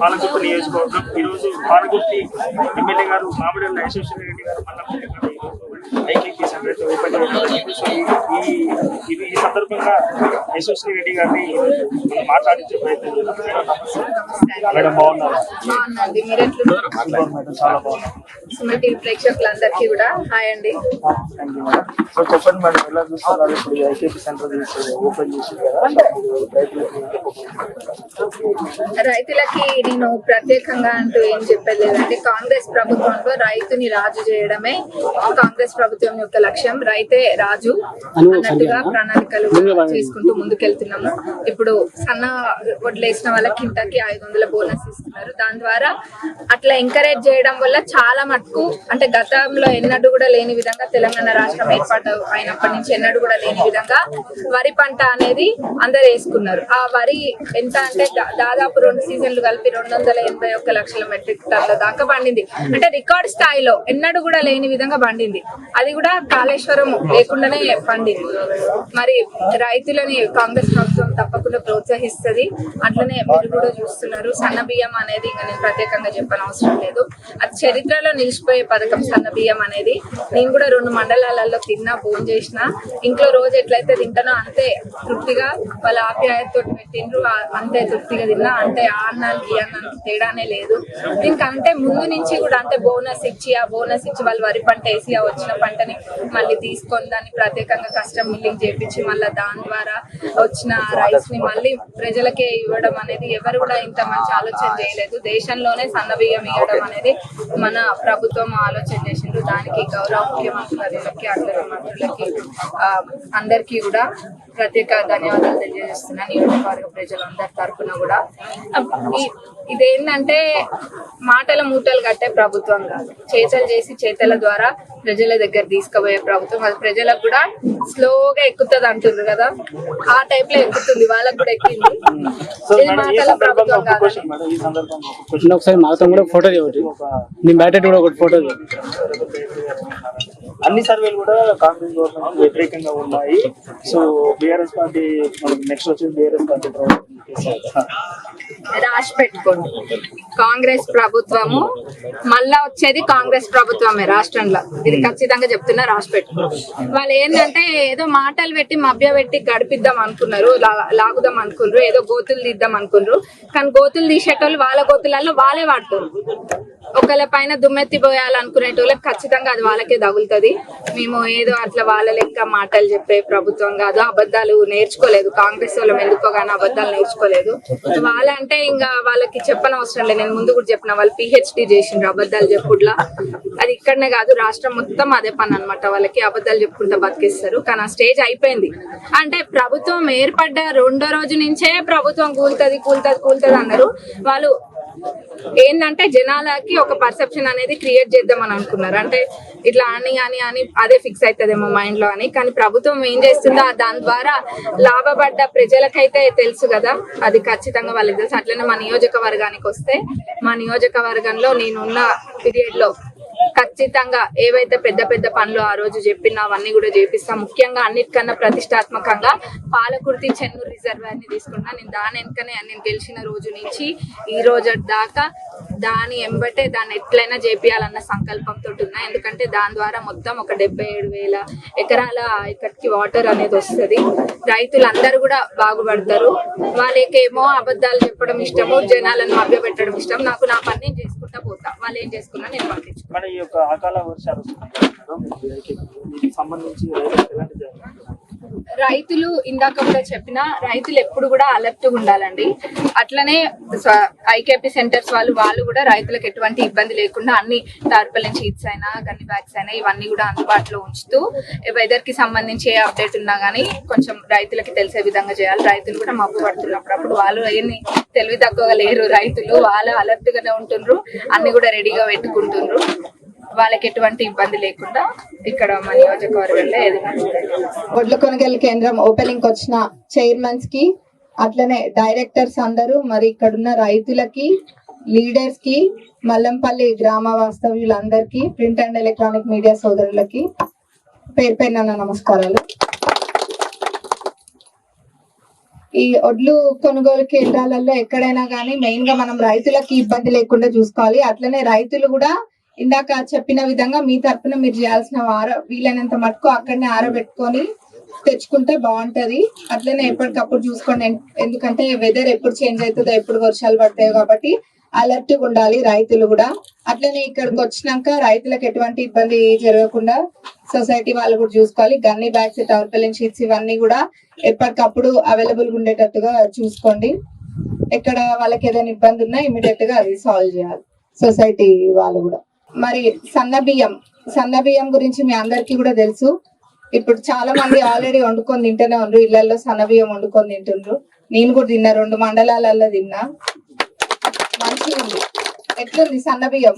పాలకుర్తి నియోజకవర్గం. ఈరోజు పాలకుర్తి ఎమ్మెల్యే గారు మామిడి యశస్వి రెడ్డి గారు మళ్ళీ ఐకేపీ ఓపెన్ ఈ- ఈ ఇది ఈ సందర్భంగా యశస్వి రెడ్డి గారిని మాట్లాడించే ప్రయత్నం. మేడం బాగున్నారు? మేడం చాలా బాగున్నారు ప్రేక్షకులందరికీ కూడా హాయ్ అండి. సో చెప్పండి మేడం ఎలా చూస్తున్నారు? ఇప్పుడు ఐకేపీ సెంటర్ ఓపెన్ చేసి రైతులకు నేను ప్రత్యేకంగా అంటూ ఏం చెప్పేది లేదండి కాంగ్రెస్ ప్రభుత్వంలో రైతుని రాజు చేయడమే కాంగ్రెస్ ప్రభుత్వం యొక్క లక్ష్యం. రైతే రాజు అన్నట్టుగా ప్రణాళికలు చేసుకుంటూ ముందుకెళ్తున్నాము. ఇప్పుడు సన్న వడ్లేసిన వాళ్ళకి ఇంతకి ఐదు వందల బోనస్ ఇస్తున్నారు. దాని ద్వారా అట్లా ఎంకరేజ్ చేయడం వల్ల చాలా మటుకు అంటే గతంలో ఎన్నడూ కూడా లేని విధంగా తెలంగాణ రాష్ట్రం ఏర్పాటు అయినప్పటి నుంచి ఎన్నడూ కూడా లేని విధంగా వరి పంట అనేది అందరు వేసుకున్నారు. ఆ వరి ఎంత అంటే దాదాపు రెండు సీజన్లు కలిపి రెండు వందల ఎనభై ఒక్క లక్షల మెట్రిక్ టన్ల దాకా పండింది. అంటే రికార్డ్ స్థాయిలో ఎన్నడూ కూడా లేని విధంగా పండింది. అది కూడా కాళేశ్వరం లేకుండానే పండింది మరి రైతులని కాంగ్రెస్ ప్రభుత్వం తప్పకుండా ప్రోత్సహిస్తుంది. అట్లనే మీరు కూడా చూస్తున్నారు. సన్న బియ్యం అనేది ఇంకా నేను ప్రత్యేకంగా చెప్పని అవసరం లేదు. అది చరిత్రలో నిలిచిపోయే పథకం సన్న బియ్యం అనేది. నేను కూడా రెండు మండలాలలో తిన్నా భోజనం చేసిన. ఇంట్లో రోజు ఎట్లయితే తింటానో అంతే తృప్తిగా వాళ్ళ ఆప్యాయతతో పెట్టిండ్రు. అంతే తృప్తిగా తిన్నా. అంటే ఆ అన్నానికి ఈ అన్నానికి తేడానే లేదు. దీనికంటే ముందు నుంచి కూడా అంటే బోనస్ ఇచ్చి ఆ బోనస్ ఇచ్చి వాళ్ళు వరి పంట వేసి ఆ వచ్చిన పంటని మళ్ళీ తీసుకొని దాన్ని ప్రత్యేకంగా కస్టమ్ మిల్లింగ్ చేపించి మళ్ళీ దాని ద్వారా వచ్చిన రైస్ని మళ్ళీ ప్రజలకే ఇవ్వడం అనేది ఎవరు కూడా ఇంత మంచి ఆలోచన చేయలేదు. దేశంలోనే సన్న బియ్యం ఇవ్వడం అనేది మన ప్రభుత్వం ఆలోచన చేసిండ్రు. దానికి గౌరవ ముఖ్యమంత్రులకి అట్లనే మంత్రులకి అందరికీ కూడా ప్రత్యేక ధన్యవాదాలు తెలియజేస్తున్నాను నియోజకవర్గ ప్రజలందరి తరఫున కూడా. ఇదేంటంటే మాటల మూటలు కట్టే ప్రభుత్వం కాదు. చేతలు చేసి చేతల ద్వారా ప్రజల దగ్గర తీసుకుపోయే ప్రభుత్వం అది ప్రజలకు కూడా స్లోగా ఎక్కుతుంది అంటున్నారు కదా. ఆ టైప్లో ఎక్కుతుంది వాళ్ళకు కూడా ఎక్కింది. ఇది మాటల ప్రభుత్వం కాదు ఒకసారి మాతో కూడా ఫోటో తీయవచ్చు నేను బయట కూడా ఒకటి ఫోటో అన్ని సర్వేలు కూడా కాంగ్రెస్ గవర్నమెంట్ వ్యతిరేకంగా ఉన్నాయి. సో బీఆర్ఎస్ పార్టీ మనకి నెక్స్ట్ వచ్చేది బీఆర్ఎస్ పార్టీ రాసి పెట్టుకోండి. కాంగ్రెస్ ప్రభుత్వము మళ్ళా వచ్చేది కాంగ్రెస్ ప్రభుత్వమే రాష్ట్రంలో. ఇది ఖచ్చితంగా చెప్తున్నా రాసి పెట్టుకోండి వాళ్ళు ఏంటంటే ఏదో మాటలు పెట్టి మభ్య పెట్టి గడిపిద్దాం అనుకున్నారు లాగుదాం అనుకున్నారు ఏదో గోతులు తీద్దాం అనుకున్నారు. కానీ గోతులు తీసేటోళ్ళు వాళ్ళ గోతులలో వాళ్ళే వాడుతారు ఒకళ్ళ పైన దుమ్మెత్తి పోయాలనుకునేటోళ్ళకి ఖచ్చితంగా అది వాళ్ళకే తగులుతుంది. మేము ఏదో అట్లా వాళ్ళ లెక్క మాటలు చెప్పే ప్రభుత్వం కాదు అబద్ధాలు నేర్చుకోలేదు. కాంగ్రెస్ వాళ్ళం ఎందుకో కానీ అబద్ధాలు నేర్చుకోలేదు. వాళ్ళంటే ఇంకా వాళ్ళకి చెప్పనవసరం లేదు. నేను ముందు కూడా చెప్పిన వాళ్ళు పిహెచ్డి చేసిండ్రు అబద్ధాలు చెప్పుడులా. అది ఇక్కడనే కాదు రాష్ట్రం మొత్తం అదే పని అనమాట వాళ్ళకి అబద్ధాలు చెప్పుకుంటా బతికేస్తారు. కానీ ఆ స్టేజ్ అయిపోయింది. అంటే ప్రభుత్వం ఏర్పడ్డ రెండో రోజు నుంచే ప్రభుత్వం కూలుతుంది కూలుతుంది కూలుతుంది అన్నారు. వాళ్ళు ఏంటంటే జనాలకి ఒక పర్సెప్షన్ అనేది క్రియేట్ చేద్దామని అనుకున్నారు. అంటే ఇట్లా అని అని అని అదే ఫిక్స్ అవుతుందేమో మైండ్లో అని. కానీ ప్రభుత్వం ఏం చేస్తుందో దాని ద్వారా లాభపడ్డ ప్రజలకైతే తెలుసు కదా. అది ఖచ్చితంగా వాళ్ళకి తెలుసు. అట్లనే మా నియోజకవర్గానికి వస్తే మా నియోజకవర్గంలో నేనున్న పీరియడ్లో ఖచ్చితంగా ఏవైతే పెద్ద పెద్ద పనులు ఆ రోజు చెప్పినా అవన్నీ కూడా చేపిస్తాం. ముఖ్యంగా అన్నిటికన్నా ప్రతిష్టాత్మకంగా పాలకుర్తి చెన్నూరు రిజర్వాయర్ని తీసుకున్నా. నేను దాని వెనుకనే నేను గెలిచిన రోజు నుంచి ఈ రోజు దాకా దాని ఎంబటే దాన్ని ఎట్లయినా చేపియాలన్న సంకల్పంతో ఉన్నా. ఎందుకంటే దాని ద్వారా మొత్తం ఒక డెబ్బై ఏడు వేల ఎకరాల ఇక్కడికి వాటర్ అనేది వస్తుంది. రైతులందరూ కూడా బాగుపడతారు. వాళ్ళకేమో అబద్ధాలు చెప్పడం ఇష్టము జనాలను మభ్యపెట్టడం ఇష్టం. నాకు నా పని నేను చేసుకుంటా పోతా. వాళ్ళు ఏం చేసుకున్నా నేను పట్టించు యొక్క అకాల వర్షాలు వస్తున్నాయి. సంబంధించి? రైతులు ఇందాక కూడా చెప్పిన రైతులు ఎప్పుడు కూడా అలర్ట్గా ఉండాలండి. అట్లనే ఐకేపీ సెంటర్స్ వాళ్ళు వాళ్ళు కూడా రైతులకు ఎటువంటి ఇబ్బంది లేకుండా అన్ని టార్పలిన్ షీట్స్ అయినా గన్ని బ్యాగ్స్ అయినా ఇవన్నీ కూడా అందుబాటులో ఉంచుతూ వెదర్కి సంబంధించి ఏ అప్డేట్ ఉన్నా గానీ కొంచెం రైతులకి తెలిసే విధంగా చేయాలి. రైతులు కూడా మబ్బు పడుతున్నప్పుడు అప్పుడు వాళ్ళు ఏమి తెలివి తక్కువగా లేరు. రైతులు వాళ్ళు అలర్ట్ గానే ఉంటుండ్రు అన్ని కూడా రెడీగా పెట్టుకుంటుండ్రు. వాళ్ళకి ఎటువంటి ఇబ్బంది లేకుండా ఇక్కడ మా నియోజకవర్గంలో ఏదైనా వడ్ల కొనుగోలు కేంద్రం ఓపెనింగ్ వచ్చిన చైర్మన్స్కి అట్లనే డైరెక్టర్స్ అందరూ మరి ఇక్కడున్న రైతులకి లీడర్స్కి మల్లంపల్లి గ్రామ వాస్తవ్యులందరికీ ప్రింట్ అండ్ ఎలక్ట్రానిక్ మీడియా సోదరులకి పేరు పైన నమస్కారాలు. ఈ ఒడ్లు కొనుగోలు కేంద్రాలలో ఎక్కడైనా కానీ మెయిన్గా మనం రైతులకి ఇబ్బంది లేకుండా చూసుకోవాలి. అట్లనే రైతులు కూడా ఇందాక చెప్పిన విధంగా మీ తరపున మీరు చేయాల్సిన ఆర వీలైనంత మటుకు అక్కడనే ఆరబెట్టుకొని తెచ్చుకుంటే బాగుంటది. అట్లనే ఎప్పటికప్పుడు చూసుకోండి. ఎందుకంటే వెదర్ ఎప్పుడు చేంజ్ అవుతుందో ఎప్పుడు వర్షాలు పడతాయో కాబట్టి అలర్ట్గా ఉండాలి రైతులు కూడా. అట్లనే ఇక్కడికి వచ్చినాక రైతులకు ఎటువంటి ఇబ్బంది జరగకుండా సొసైటీ వాళ్ళు కూడా చూసుకోవాలి. గన్ని బ్యాగ్స్ టవర్పెలిన్ షీట్స్ ఇవన్నీ కూడా ఎప్పటికప్పుడు అవైలబుల్ ఉండేటట్టుగా చూసుకోండి. ఎక్కడ వాళ్ళకి ఏదైనా ఇబ్బంది ఉన్నా ఇమీడియట్గా అది సాల్వ్ చేయాలి. సొసైటీ వాళ్ళు కూడా. మరి సన్న బియ్యం సన్న బియ్యం గురించి మీ అందరికీ కూడా తెలుసు. ఇప్పుడు చాలా మంది ఆల్రెడీ వండుకొని తింటూనే ఉన్నారు ఇళ్ళలో సన్న బియ్యం వండుకొని తింటుండ్రు. నేను కూడా తిన్నా. రెండు మండలాలలో తిన్నా. మంచిగా ఉంది ఎట్లుంది సన్న బియ్యం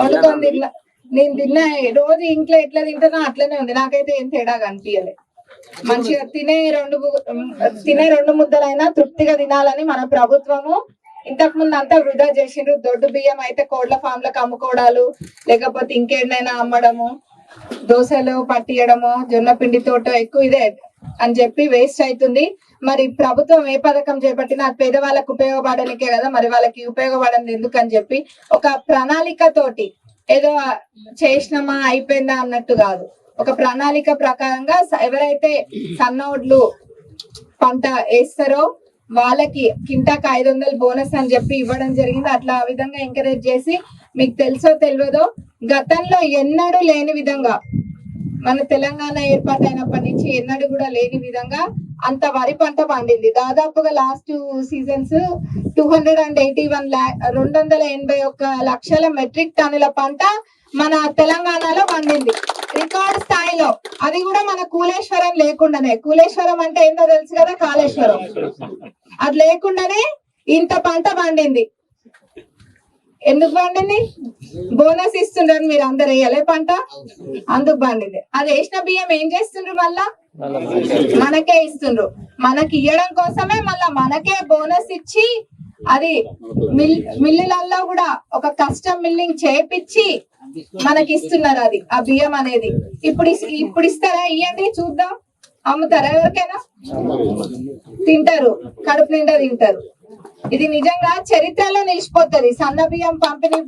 వండుకొని తిన్నా. నేను తిన్నా. రోజు ఇంట్లో ఎట్లా తింటానో అట్లనే ఉంది. నాకైతే ఏం తేడా కనిపించలే మంచిగా తినే రెండు తినే రెండు ముద్దలైనా తృప్తిగా తినాలని మన ప్రభుత్వము ఇంతకు ముందు అంతా వృధా చేసిండ్రు. దొడ్డు బియ్యం అయితే కోళ్ళ ఫామ్లకు అమ్ముకోవడాలు లేకపోతే ఇంకేడైనా అమ్మడము దోశలు పట్టియడము జొన్న పిండి తోట ఎక్కువ ఇదే అని చెప్పి వేస్ట్ అవుతుంది మరి ప్రభుత్వం ఏ పథకం చేపట్టినా అది పేదవాళ్ళకు ఉపయోగపడనికే కదా మరి వాళ్ళకి ఉపయోగపడింది ఎందుకు అని చెప్పి ఒక ప్రణాళిక తోటి ఏదో చేసినామా అయిపోయిందా అన్నట్టు కాదు. ఒక ప్రణాళిక ప్రకారంగా ఎవరైతే సన్నోడ్లు పంట వేస్తారో వాళ్ళకి కింటాకి ఐదు వందలు బోనస్ అని చెప్పి ఇవ్వడం జరిగింది. అట్లా ఆ విధంగా ఎంకరేజ్ చేసి మీకు తెలుసో తెలియదో గతంలో ఎన్నడూ లేని విధంగా మన తెలంగాణ ఏర్పాటైనప్పటి నుంచి ఎన్నడూ కూడా లేని విధంగా అంత వరి పంట పండింది. దాదాపుగా last seasons two hundred and eighty one రెండు వందల ఎనభై ఒక్క లక్షల మెట్రిక్ టన్నుల పంట మన తెలంగాణలో పండింది. రికార్డ్ స్థాయిలో అది కూడా మన కూలేశ్వరం లేకుండానే. కూలేశ్వరం అంటే ఏంటో తెలుసు కదా? కాళేశ్వరం. అది లేకుండానే ఇంత పంట పండింది. ఎందుకు పండింది? బోనస్ ఇస్తుండ్రని మీరు అందరు వేయలే పంట? అందుకు పండింది. అది వేసిన బియ్యం ఏం చేస్తుండ్రు మళ్ళా? మనకే ఇస్తుండ్రు. మనకి ఇవ్వడం కోసమే మళ్ళా మనకే బోనస్ ఇచ్చి అది మిల్ మిల్లులలో కూడా ఒక కస్టమ్ మిల్లింగ్ చేపించి మనకి ఇస్తున్నారు అది ఆ బియ్యం అనేది. ఇప్పుడు ఇప్పుడు ఇస్తారా? ఇవ్వండి చూద్దాం. అమ్ముతారా ఎవరికైనా? తింటారు కడుపు నిండా తింటారు. ఇది నిజంగా చరిత్రలో నిలిచిపోతుంది. సన్న బియ్యం పంపిణీ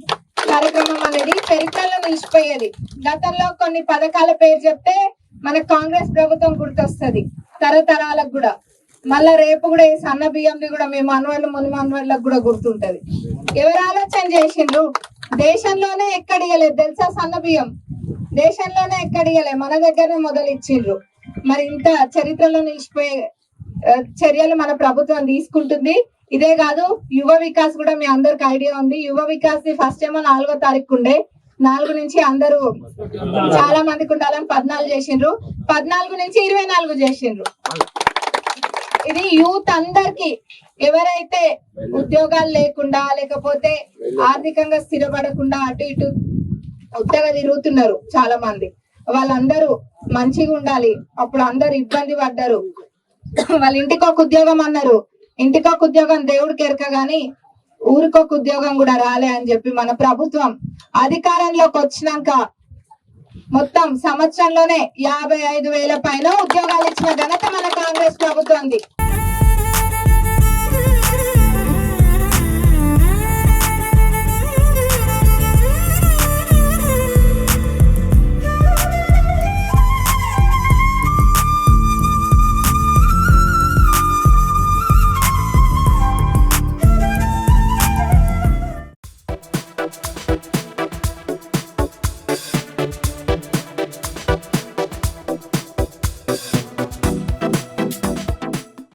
కార్యక్రమం అనేది చరిత్రలో నిలిచిపోయేది. గతంలో కొన్ని పథకాల పేరు చెప్తే మన కాంగ్రెస్ ప్రభుత్వం గుర్తొస్తుంది తరతరాలకు కూడా. మళ్ళా రేపు కూడా ఈ సన్న బియ్యంది కూడా మేము మనవాళ్ళు ముని మనవాళ్ళకు కూడా గుర్తుంటది. ఎవరు ఆలోచన చేసిండ్రు? దేశంలోనే ఎక్కడియలేదు తెలుసా సన్న బియ్యం? దేశంలోనే ఎక్కడియలే మన దగ్గరనే మొదలు ఇచ్చిండ్రు మరి ఇంత చరిత్రలో నిలిచిపోయే చర్యలు మన ప్రభుత్వం తీసుకుంటుంది. ఇదే కాదు యువ వికాస్ కూడా మీ అందరికి ఐడియా ఉంది. యువ వికాస్ ది ఫస్ట్ ఏమో నాలుగో తారీఖు ఉండే. నాలుగు నుంచి అందరూ చాలా మందికి ఉండాలని పద్నాలుగు చేసిండ్రు. పద్నాలుగు నుంచి ఇరవై నాలుగు చేసిండ్రు. ఇది యూత్ అందరికి. ఎవరైతే ఉద్యోగాలు లేకుండా లేకపోతే ఆర్థికంగా స్థిరపడకుండా అటు ఇటు ఉత్తగా తిరుగుతున్నారు చాలా మంది వాళ్ళందరూ మంచిగా ఉండాలి. అప్పుడు అందరు ఇబ్బంది పడ్డారు. వాళ్ళ ఇంటికి ఒక ఉద్యోగం అన్నారు. ఇంటికి ఒక ఉద్యోగం దేవుడికి ఎరక గాని ఊరికొక ఉద్యోగం కూడా రాలే అని చెప్పి మన ప్రభుత్వం అధికారంలోకి వచ్చినాక మొత్తం సంవత్సరంలోనే యాభై ఐదు వేల పైన ఉద్యోగాలు ఇచ్చిన ఘనత మన కాంగ్రెస్ ప్రభుత్వంది.